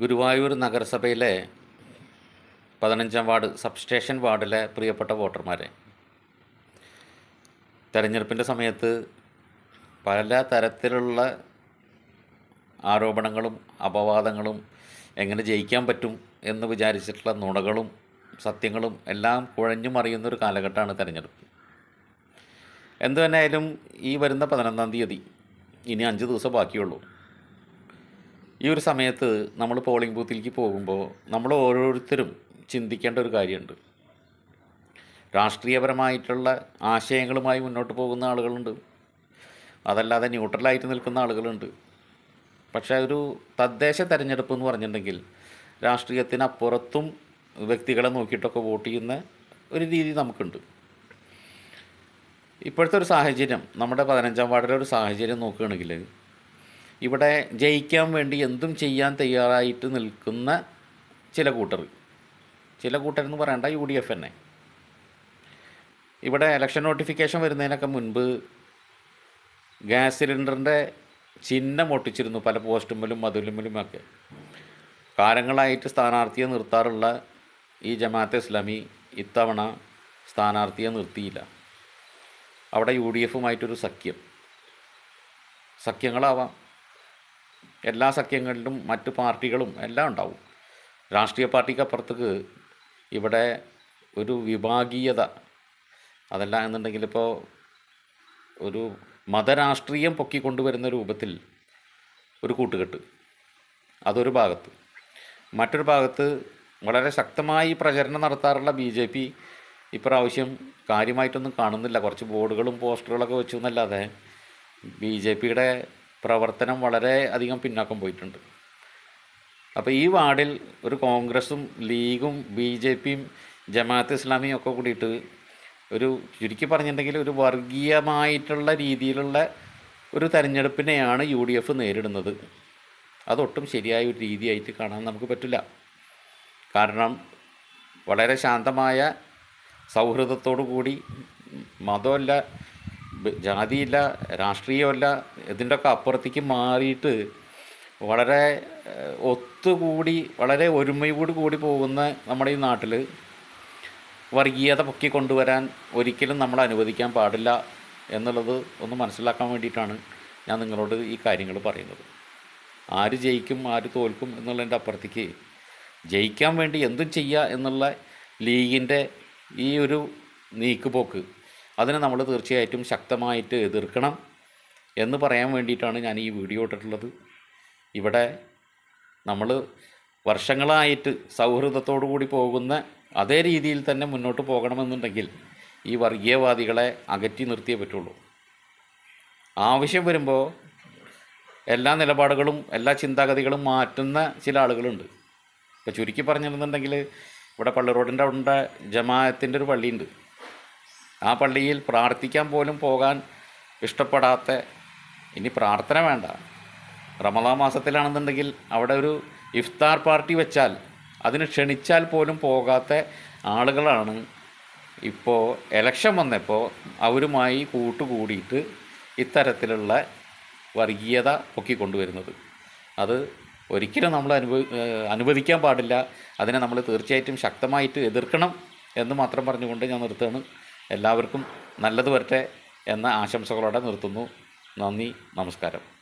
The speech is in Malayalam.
ഗുരുവായൂർ നഗരസഭയിലെ പതിനഞ്ചാം വാർഡ് സബ്സ്റ്റേഷൻ വാർഡിലെ പ്രിയപ്പെട്ട വോട്ടർമാരെ. തെരഞ്ഞെടുപ്പിന്റെ സമയത്ത് പല തരത്തിലുള്ള ആരോപണങ്ങളും അപവാദങ്ങളും എങ്ങനെ ജയിക്കാൻ പറ്റും എന്ന് വിചാരിച്ചിട്ടുള്ള നുണകളും സത്യങ്ങളും എല്ലാം കുഴഞ്ഞു മറിയുന്നൊരു കാലഘട്ടമാണ് തെരഞ്ഞെടുപ്പ്. എന്തു തന്നെയായാലും ഈ വരുന്ന പതിനൊന്നാം തീയതി ഇനി അഞ്ച് ദിവസം ബാക്കിയുള്ളൂ. ഈ ഒരു സമയത്ത് നമ്മൾ പോളിംഗ് ബൂത്തിലേക്ക് പോകുമ്പോൾ നമ്മൾ ഓരോരുത്തരും ചിന്തിക്കേണ്ട ഒരു കാര്യമുണ്ട്. രാഷ്ട്രീയപരമായിട്ടുള്ള ആശയങ്ങളുമായി മുന്നോട്ട് പോകുന്ന ആളുകളുണ്ട്. അതല്ലാതെ ന്യൂട്രലായിട്ട് നിൽക്കുന്ന ആളുകളുണ്ട്. പക്ഷേ ഒരു തദ്ദേശ തെരഞ്ഞെടുപ്പ് എന്ന് പറഞ്ഞിട്ടുണ്ടെങ്കിൽ രാഷ്ട്രീയത്തിനപ്പുറത്തും വ്യക്തികളെ നോക്കിയിട്ടൊക്കെ വോട്ട് ചെയ്യുന്ന ഒരു രീതി നമുക്കുണ്ട്. ഇപ്പോഴത്തെ ഒരു സാഹചര്യം നമ്മുടെ പതിനഞ്ചാം വാർഡിലെ ഒരു സാഹചര്യം നോക്കുകയാണെങ്കിൽ ഇവിടെ ജയിക്കാൻ വേണ്ടി എന്തും ചെയ്യാൻ തയ്യാറായിട്ട് നിൽക്കുന്ന ചില കൂട്ടർ. ചില കൂട്ടരെന്ന് പറയണ്ട യു ഡി എഫ് തന്നെ. ഇവിടെ ഇലക്ഷൻ നോട്ടിഫിക്കേഷൻ വരുന്നതിനൊക്കെ മുൻപ് ഗ്യാസ് സിലിണ്ടറിന്റെ ചിഹ്നം ഒട്ടിച്ചിരുന്നു പല പോസ്റ്റുമ്പിലും മതിലുമ്പിലുമൊക്കെ കാലങ്ങളായിട്ട് സ്ഥാനാർത്ഥിയെ നിർത്താറുള്ള ഈ ജമാഅത്തെ ഇസ്ലാമി ഇത്തവണ സ്ഥാനാർത്ഥിയെ നിർത്തിയില്ല. അവിടെ യു ഡി എഫുമായിട്ടൊരു സഖ്യം. സഖ്യങ്ങളാവാം. എല്ലാ സഖ്യങ്ങളിലും മറ്റു പാർട്ടികളും എല്ലാം ഉണ്ടാവും. രാഷ്ട്രീയ പാർട്ടിക്ക് അപ്പുറത്തേക്ക് ഇവിടെ ഒരു വിഭാഗീയത അതല്ല എന്നുണ്ടെങ്കിൽ ഇപ്പോൾ ഒരു മതരാഷ്ട്രീയം പൊക്കിക്കൊണ്ടുവരുന്ന രൂപത്തിൽ ഒരു കൂട്ടുകെട്ട് അതൊരു ഭാഗത്ത്. മറ്റൊരു ഭാഗത്ത് വളരെ ശക്തമായി പ്രചരണം നടത്താറുള്ള ബി ജെ പി ഇപ്രാവശ്യം കാര്യമായിട്ടൊന്നും കാണുന്നില്ല. കുറച്ച് ബോർഡുകളും പോസ്റ്ററുകളൊക്കെ വെച്ചു എന്നല്ലാതെ ബി ജെ പിയുടെ പ്രവർത്തനം വളരെ അധികം പിന്നാക്കം പോയിട്ടുണ്ട്. അപ്പോൾ ഈ വാർഡിൽ ഒരു കോൺഗ്രസും ലീഗും ബി ജെ പിയും ജമാഅത്ത് ഇസ്ലാമിയും ഒക്കെ കൂടിയിട്ട് ഒരു ചുരുക്കി പറഞ്ഞിട്ടുണ്ടെങ്കിൽ ഒരു വർഗീയമായിട്ടുള്ള രീതിയിലുള്ള ഒരു തെരഞ്ഞെടുപ്പിനെയാണ് യു ഡി എഫ് നേരിടുന്നത്. അതൊട്ടും ശരിയായ ഒരു രീതിയായിട്ട് കാണാൻ നമുക്ക് പറ്റില്ല. കാരണം വളരെ ശാന്തമായ സൗഹൃദത്തോടു കൂടി മതമല്ല ജാതിയില്ല രാഷ്ട്രീയമല്ല ഇതിന്റെയൊക്കെ അപ്പുറത്തേക്ക് മാറിയിട്ട് വളരെ ഒത്തുകൂടി വളരെ ഒരുമയോട് കൂടി പോകുന്ന നമ്മുടെ ഈ നാട്ടിൽ വർഗീയത പൊക്കി കൊണ്ടുവരാൻ ഒരിക്കലും നമ്മൾ അനുവദിക്കാൻ പാടില്ല എന്നുള്ളത് ഒന്ന് മനസ്സിലാക്കാൻ വേണ്ടിയിട്ടാണ് ഞാൻ നിങ്ങളോട് ഈ കാര്യങ്ങൾ പറയുന്നത്. ആര് ജയിക്കും ആര് തോൽക്കും എന്നുള്ളതിന്റെ അപ്പുറത്തേക്ക് ജയിക്കാൻ വേണ്ടി എന്തും ചെയ്യുക എന്നുള്ള ലീഗിന്റെ ഈ ഒരു നീക്കുപോക്ക് അതിനെ നമ്മൾ തീർച്ചയായിട്ടും ശക്തമായിട്ട് എതിർക്കണം എന്ന് പറയാൻ വേണ്ടിയിട്ടാണ് ഞാൻ ഈ വീഡിയോ ഇട്ടിട്ടുള്ളത്. ഇവിടെ നമ്മൾ വർഷങ്ങളായിട്ട് സൗഹൃദത്തോടു കൂടി പോകുന്ന അതേ രീതിയിൽ തന്നെ മുന്നോട്ട് പോകണമെന്നുണ്ടെങ്കിൽ ഈ വർഗീയവാദികളെ അകറ്റി നിർത്തിയേ പറ്റുള്ളൂ. ആവശ്യം വരുമ്പോൾ എല്ലാ നിലപാടുകളും എല്ലാ ചിന്താഗതികളും മാറ്റുന്ന ചില ആളുകളുണ്ട്. ഇപ്പോൾ ചുരുക്കി പറഞ്ഞിരുന്നുണ്ടെങ്കിൽ ഇവിടെ പള്ളി റോഡിന്റെ അവിടെ ജമാഅത്തിന്റെ ഒരു പള്ളിയുണ്ട്. ആ പള്ളിയിൽ പ്രാർത്ഥിക്കാൻ പോലും പോകാൻ ഇഷ്ടപ്പെടാത്ത ഇനി പ്രാർത്ഥന വേണ്ട. റമദാ മാസത്തിലാണെന്നുണ്ടെങ്കിൽ അവിടെ ഒരു ഇഫ്താർ പാർട്ടി വെച്ചാൽ അതിന് ക്ഷണിച്ചാൽ പോലും പോകാത്ത ആളുകളാണ് ഇപ്പോൾ എലക്ഷൻ വന്നപ്പോൾ അവരുമായി കൂട്ടുകൂടിയിട്ട് ഇത്തരത്തിലുള്ള വർഗീയത പൊക്കിക്കൊണ്ടുവരുന്നത് അത് ഒരിക്കലും നമ്മൾ അനുഭവ അനുവദിക്കാൻ പാടില്ല. അതിനെ നമ്മൾ തീർച്ചയായിട്ടും ശക്തമായിട്ട് എതിർക്കണം എന്ന് മാത്രം പറഞ്ഞുകൊണ്ട് ഞാൻ നിർത്തുകയാണ്. എല്ലാവർക്കും നല്ലത് വരട്ടെ എന്ന ആശംസകളോടെ നിർത്തുന്നു. നന്ദി നമസ്കാരം.